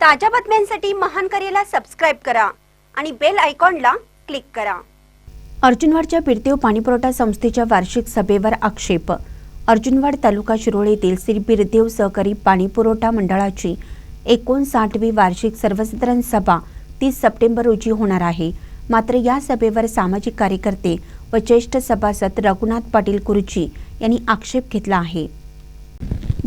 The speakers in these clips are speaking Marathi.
ताज्या बातम्यांसाठी महान करेला सबस्क्राईब करा आणि बेल आयकॉनला क्लिक करा. अर्जुनवाडच्या बिरदेव पाणीपुरवठा संस्थेच्या वार्षिक सभेवर आक्षेप. अर्जुनवाड तालुका शिरोळ येथील श्री बिरदेव सहकारी पाणीपुरवठा मंडळाची एकोणसाठवी वार्षिक सर्वसाधारण सभा तीस सप्टेंबर रोजी होणार आहे. मात्र या सभेवर सामाजिक कार्यकर्ते व ज्येष्ठ सभासद रघुनाथ पाटील कुरुची यांनी आक्षेप घेतला आहे.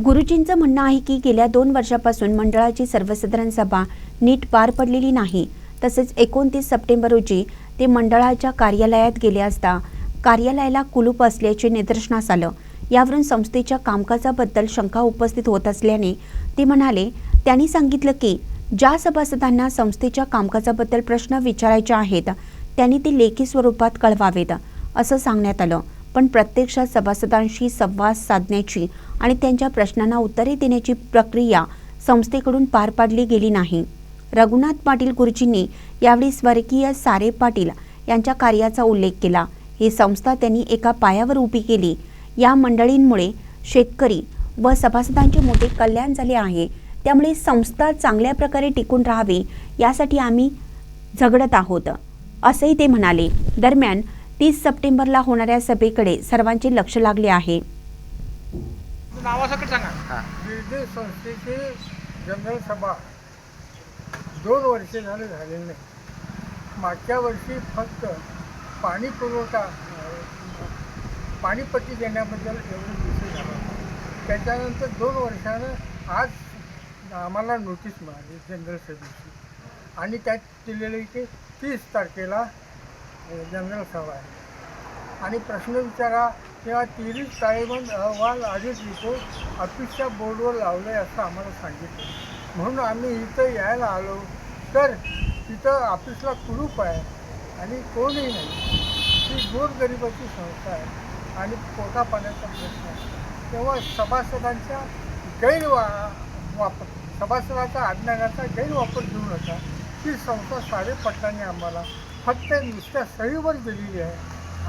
गुरुजींचं म्हणणं आहे की गेल्या दोन वर्षापासून मंडळाची सर्वसाधारण सभा नीट पार पडलेली नाही. तसेच एकोणतीस सप्टेंबर रोजी ते मंडळाच्या कार्यालयात गेले असता कार्यालयाला कुलूप असल्याचे निदर्शनास आलं. यावरून संस्थेच्या कामकाजाबद्दल शंका उपस्थित होत असल्याने ते म्हणाले त्यांनी सांगितलं की ज्या सभासदांना संस्थेच्या कामकाजाबद्दल प्रश्न विचारायचे आहेत त्यांनी ते लेखी स्वरूपात कळवावेत असं सांगण्यात आलं. पण प्रत्यक्षात सभासदांशी संवाद साधण्याची आणि त्यांच्या प्रश्नांना उत्तरे देण्याची प्रक्रिया संस्थेकडून पार पाडली गेली नाही. रघुनाथ पाटील गुरुजींनी यावेळी स्वर्गीय सारे पाटील यांच्या कार्याचा उल्लेख केला. ही संस्था त्यांनी एका पायावर उभी केली. या मंडळींमुळे शेतकरी व सभासदांचे मोठे कल्याण झाले आहे. त्यामुळे संस्था चांगल्या प्रकारे टिकून राहावी यासाठी आम्ही झगडत आहोत असेही ते म्हणाले. दरम्यान तीस सप्टेंबरला होणाऱ्या सभेकडे सर्वांचे लक्ष लागले आहे. नावासकट सांगा. हां. बिरदेव संस्थेची जनरल सभा. दोन वर्षे झाले झालेली नाही. मागच्या वर्षी फक्त पाणी पुरवठा पाणीपट्टी देण्याबद्दल एवढं विषय झाला होता. त्याच्यानंतर दोन वर्षानं आज आम्हाला नोटीस मिळाली जनरल सभेची. आणि त्यात दिलेली की तीस तारखेला जनरल सभा आहे. आणि प्रश्न विचारा किंवा तिरीस ताळेबंद अहवाल आधीच रिपोर्ट ऑफिसच्या बोर्डवर लावलं आहे असं आम्हाला सांगितलं. म्हणून आम्ही इथं यायला आलो तर तिथं ऑफिसला कुलूप आहे आणि कोणीही नाही. ती गोरगरिबाची संस्था आहे आणि पोटा पाण्याचा प्रश्न आहे. तेव्हा सभासदांच्या गैरवा वापर सभासदाचा अज्ञानाचा गैरवापर घेऊ नका ती संस्था साडेपटाने आम्हाला फक्त नुसत्या सहीवर दिलेली आहे.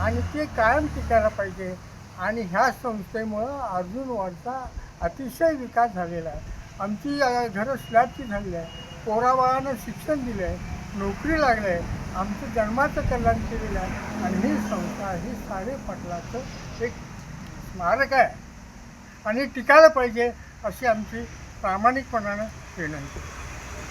आणि ते कायम टिकायला पाहिजे. आणि ह्या संस्थेमुळं अर्जुनवाडचा अतिशय विकास झालेला आहे. आमची घरं स्लॅबची झाली आहे. पोराबाळानं शिक्षण दिलं आहे. नोकरी लागलं आहे. आमचं जन्माचं कल्याण केलेलं आहे. आणि ही संस्था ही साडेपटलाचं एक स्मारक आहे. आणि टिकायला पाहिजे अशी आमची प्रामाणिकपणानं विनंती.